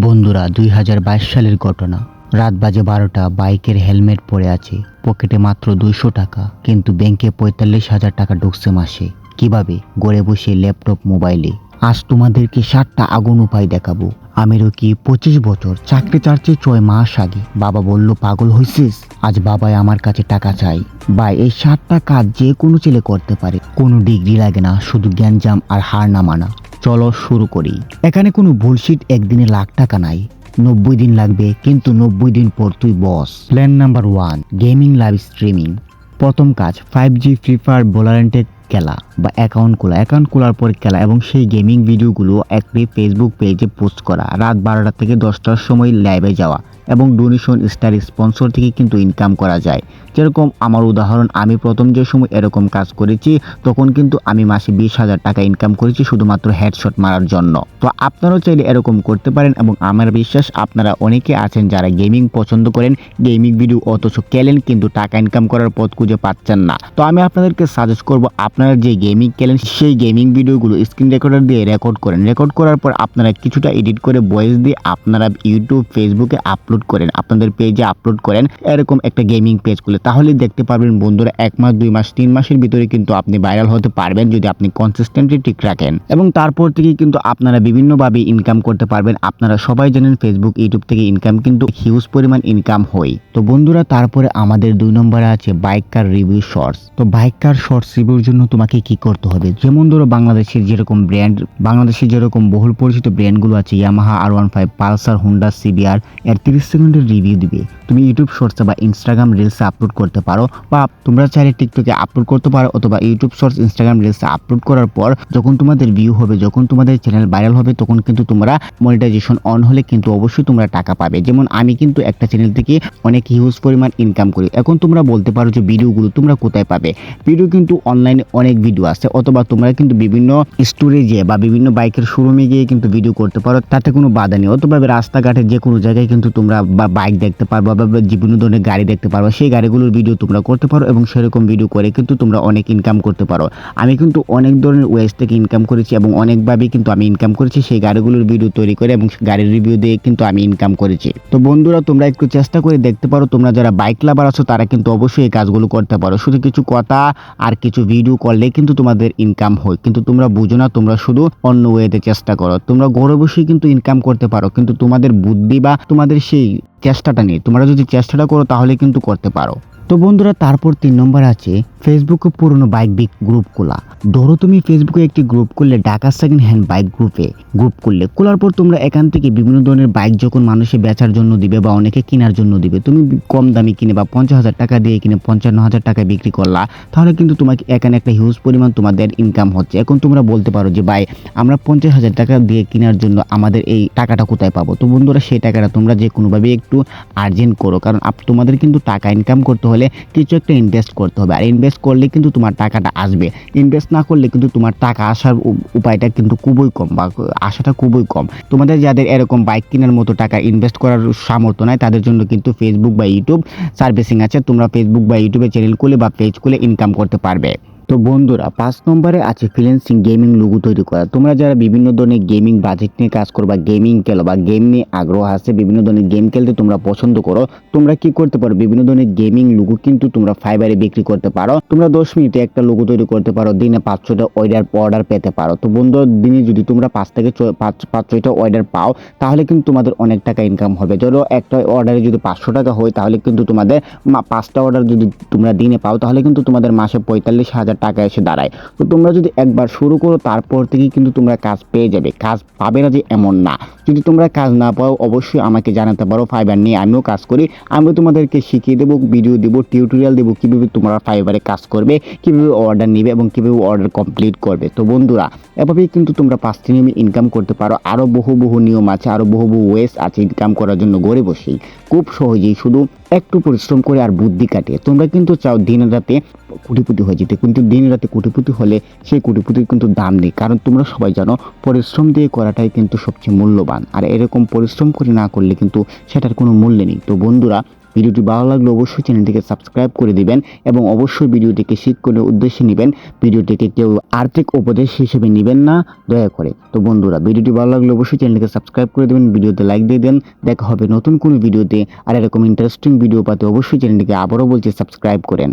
বন্ধুরা, দুই হাজার বাইশ সালের ঘটনা। রাত বাজে বারোটা, বাইকের হেলমেট পরে আছে। পকেটে মাত্র দুইশো টাকা, কিন্তু ব্যাংকে পঁয়তাল্লিশ হাজার টাকা ঢুকছে মাসে। কীভাবে? গড়ে বসে ল্যাপটপ, মোবাইলে। আজ তোমাদেরকে সাতটা আগুন উপায় দেখাবো। আমিরও কি পঁচিশ বছর চাকরি চারছে ছয় মাস আগে? বাবা বলল, পাগল হয়েছিস আজ বাবাই আমার কাছে টাকা চাই। বা এই সাতটা কাজ যে কোনো ছেলে করতে পারে। কোনো ডিগ্রি লাগে না, শুধু জ্ঞানজাম আর হার না মানা। চলো শুরু করি। এখানে কোনো বুলশিট একদিনে লাখ টাকা নাই। নব্বই দিন লাগবে, কিন্তু নব্বই দিন পর তুই boss plan number one gaming live streaming প্রথম কাজ ফাইভ জি ফ্রি ফায়ার বোলারেন্টে খেলা বা অ্যাকাউন্ট খোলা। অ্যাকাউন্ট খোলার পর খেলা এবং সেই গেমিং ভিডিওগুলো একটি ফেসবুক পেজে পোস্ট করা। রাত বারোটা থেকে দশটার সময় লাইভে যাওয়া এবং ডোনেশন স্টার স্পন্সর থেকে কিন্তু ইনকাম করা যায়। যেরকম আমার উদাহরণ, আমি প্রথম যে সময় এরকম কাজ করেছি, তখন কিন্তু আমি মাসে বিশ হাজার টাকা ইনকাম করেছি শুধুমাত্র হেডশট মারার জন্য। তো আপনারাও চাইলে এরকম করতে পারেন এবং আমার বিশ্বাস আপনারা অনেকে আছেন যারা গেমিং পছন্দ করেন গেমিং ভিডিও অথচ খেলেন কিন্তু টাকা ইনকাম করার পথ খুঁজে পাচ্ছেন না। তো আমি আপনাদেরকে সাজেস্ট করব, আপনারা যে গেমিং খেলেন সেই গেমিং ভিডিওগুলো স্ক্রিন রেকর্ডার দিয়ে রেকর্ড করেন। রেকর্ড করার পর আপনারা কিছুটা এডিট করে ভয়েস দিয়ে আপনারা ইউটিউব ফেসবুকে আপলোড করেন। আপনাদের পেজে আপলোড করেন এরকম একটা গেমিং পেজ খুলে। তাহলে দেখতে পারবেন বন্ধুরা, এক মাস, দুই মাস, তিন মাসের ভিতরে কিন্তু আপনি ভাইরাল হতে পারবেন যদি আপনি কনসিস্টেন্টলি ঠিক রাখেন। এবং তারপর থেকে কিন্তু আপনারা বিভিন্নভাবে ইনকাম করতে পারবেন। আপনারা সবাই জানেন ফেসবুক ইউটিউব থেকে ইনকাম কিন্তু হিউজ পরিমাণ ইনকাম হয়। তো বন্ধুরা, তারপরে আমাদের দুই নম্বরে আছে বাইক কার রিভিউ শর্টস তো বাইক কার শর্টস রিভিউর জন্য তোমাকে কি করতে হবে? যেমন ধরো বাংলাদেশের যেরকম ব্র্যান্ড বাংলাদেশের যেরকম বহুল পরিচিত ব্র্যান্ডগুলো আছে Yamaha R one five Pulsar Honda CBR এর তিরিশ সেকেন্ডের রিভিউ দিবে। তুমি ইউটিউব শর্টসে বা ইনস্টাগ্রাম রিলসে আপলোড করতে পারো বা তোমরা চাইলে টিকটকে আপলোড করতে পারো অথবা ইউটিউব শর্টস ইনস্টাগ্রাম রিলসে আপলোড করার পর যখন তোমাদের ভিউ হবে, যখন তোমাদের চ্যানেল ভাইরাল হবে, তখন কিন্তু তোমরা মনিটাইজেশন অন হলে কিন্তু অবশ্যই তোমরা টাকা পাবে। যেমন আমি কিন্তু একটা চ্যানেল থেকে অনেক হিউজ পরিমাণ ইনকাম করি। এখন তোমরা বলতে পারো যে ভিডিওগুলো তোমরা কোথায় পাবে? ভিডিও কিন্তু অনলাইনে অনেক ভিডিও আছে অথবা তোমরা কিন্তু বিভিন্ন স্টোরেজে বা বিভিন্ন বাইকের শোরুমে গিয়ে কিন্তু ভিডিও করতে পারো, তাতে কোনো বাধা নেই। অথবা রাস্তাঘাটে যে কোনো জায়গায় কিন্তু তোমরা বা বাইক দেখতে পারবা বা বা বিভিন্ন ধরনের গাড়ি দেখতে পারবা, সেই গাড়িগুলোর ভিডিও তোমরা করতে পারো এবং সেরকম ভিডিও করে কিন্তু তোমরা অনেক ইনকাম করতে পারো। আমি কিন্তু অনেক ধরনের ওয়েজ থেকে ইনকাম করেছি এবং অনেকভাবেই কিন্তু আমি ইনকাম করেছি, সেই গাড়িগুলোর ভিডিও তৈরি করে এবং গাড়ির রিভিউ দিয়ে কিন্তু আমি ইনকাম করেছি। তো বন্ধুরা, তোমরা একটু চেষ্টা করে দেখতে পারো, তোমরা যারা বাইক লাভার আছো, তারা কিন্তু অবশ্যই এই কাজগুলো করতে পারো। শুধু কিছু কথা আর কিছু ভিডিও করলে কিন্তু তোমাদের ইনকাম হয়। কিন্তু তোমরা বুঝো না, তোমরা শুধু অন্য ওয়েতে চেষ্টা করো। তোমরা ঘরে বসেই কিন্তু ইনকাম করতে পারো, কিন্তু তোমাদের বুদ্ধি বা তোমাদের সেই চেষ্টাটা নেই। তোমরা যদি চেষ্টাটা করো তাহলে কিন্তু করতে পারো। তো বন্ধুরা, তারপর তিন নম্বর আছে ফেসবুকে পুরনো বাইক বিক গ্রুপ খোলা। ধরো তুমি ফেসবুকে একটি গ্রুপ করলে ঢাকা সেকেন্ড হ্যান্ড বাইক গ্রুপে গ্রুপ করলে খোলার পর তোমরা এখান থেকে বিভিন্ন ধরনের বাইক যখন মানুষে বেচার জন্য দিবে বা অনেকে কেনার জন্য দিবে, তুমি কম দামি কিনে বা পঞ্চাশ হাজার টাকা দিয়ে কিনে পঞ্চান্ন হাজার টাকায় বিক্রি করলা, তাহলে কিন্তু তোমাকে এখানে একটা হিউজ পরিমাণ তোমাদের ইনকাম হচ্ছে। এখন তোমরা বলতে পারো যে, ভাই, আমরা পঞ্চাশ হাজার টাকা দিয়ে কেনার জন্য আমাদের এই টাকাটা কোথায় পাবো? তো বন্ধুরা, সেই টাকাটা তোমরা যে কোনোভাবে একটু আর্জেন্ট করো, কারণ তোমাদের কিন্তু টাকা ইনকাম করতে হলে কিছু একটা ইনভেস্ট করতে হবে। আর ইনভেস্ট করলে কিন্তু তোমার টাকাটা আসবে। ইনভেস্ট না করলে কিন্তু তোমার টাকা আসার উপায়টা কিন্তু খুবই কম বা আসাটা খুবই কম। তোমাদের যাদের এরকম বাইক কেনার মতো টাকা ইনভেস্ট করার সামর্থ্য নাই, তাদের জন্য কিন্তু ফেসবুক বা ইউটিউব সার্ভিসিং আছে। তোমরা ফেসবুক বা ইউটিউবে চ্যানেল খুলে বা পেজ খুলে ইনকাম করতে পারবে। তো বন্ধুরা, পাঁচ নম্বরে আছে ফ্রিল্যান্সিং গেমিং লুগু তৈরি করা। তোমরা যারা বিভিন্ন ধরনের গেমিং বাজেট নিয়ে কাজ করো বা গেমিং খেলো বা গেম নিয়ে আগ্রহ আছে, বিভিন্ন ধরনের গেম খেলতে তোমরা পছন্দ করো, তোমরা কি করতে পারো? বিভিন্ন ধরনের গেমিং লোগো কিন্তু তোমরা ফাইবারে বিক্রি করতে পারো। তোমরা দশ মিনিটে একটা লোগো তৈরি করতে পারো, দিনে পাঁচ ছটা অর্ডার অর্ডার পেতে পারো। তো বন্ধু, দিনে যদি তোমরা পাঁচ থেকে পাঁচ পাঁচ ছয়টা অর্ডার পাও, তাহলে কিন্তু তোমাদের অনেক টাকা ইনকাম হবে। ধরো একটা অর্ডারে যদি পাঁচশো টাকা হয়, তাহলে কিন্তু তোমাদের পাঁচটা অর্ডার যদি তোমরা দিনে পাও, তাহলে কিন্তু তোমাদের মাসে পঁয়তাল্লিশ হাজার টাকা এসে দাঁড়ায়। তো তোমরা যদি একবার শুরু করো, তারপর থেকেই কিন্তু তোমরা কাজ পেয়ে যাবে। কাজ পাবে না যে এমন না। যদি তোমরা কাজ না পাও, অবশ্যই আমাকে জানাতে পারো ফাইবার নিয়ে আমিও কাজ করি। আমিও তোমাদেরকে শিখিয়ে দেবো ভিডিও দেবো টিউটোরিয়াল দেবো, কীভাবে তোমরা ফাইবারে কাজ করবে, কীভাবে অর্ডার নেবে এবং কীভাবে অর্ডার কমপ্লিট করবে। তো বন্ধুরা, এভাবেই কিন্তু তোমরা পাঁচটি নিয়মে ইনকাম করতে পারো। আরও বহু বহু নিয়ম আছে আরও বহু বহু ওয়েস আছে ইনকাম করার জন্য গড়ে বসেই। খুব সহজেই শুধু একটু পরিশ্রম করে আর বুদ্ধি কাটিয়ে। তোমরা কিন্তু চাও দিন রাতে কোটিপতি হয়ে যেতে। কিন্তু দিন রাতে কোটিপতি হলে সেই কোটিপতির কিন্তু দাম নেই। কারণ তোমরা সবাই জানো, পরিশ্রম দিয়ে করাটাই কিন্তু সবচেয়ে মূল্যবান। আর এরকম পরিশ্রম করে না করলে কিন্তু সেটার কোনো মূল্য নেই। তো বন্ধুরা, ভিডিওটি ভালো লাগলে অবশ্যই চ্যানেলটিকে সাবস্ক্রাইব করে দিবেন এবং অবশ্যই ভিডিওটিকে শিক্ষণীয় উদ্দেশ্যে নেবেন। ভিডিওটিকে কেউ আর্থিক উপদেশ হিসেবে নেবেন না, দয়া করে। তো বন্ধুরা, ভিডিওটি ভালো লাগলে অবশ্যই চ্যানেলটিকে সাবস্ক্রাইব করে দেবেন, ভিডিওতে লাইক দিয়ে দেন। দেখা হবে নতুন কোনো ভিডিওতে। আর এরকম ইন্টারেস্টিং ভিডিও পাতে অবশ্যই চ্যানেলটিকে আবারও বলছি, সাবস্ক্রাইব করেন।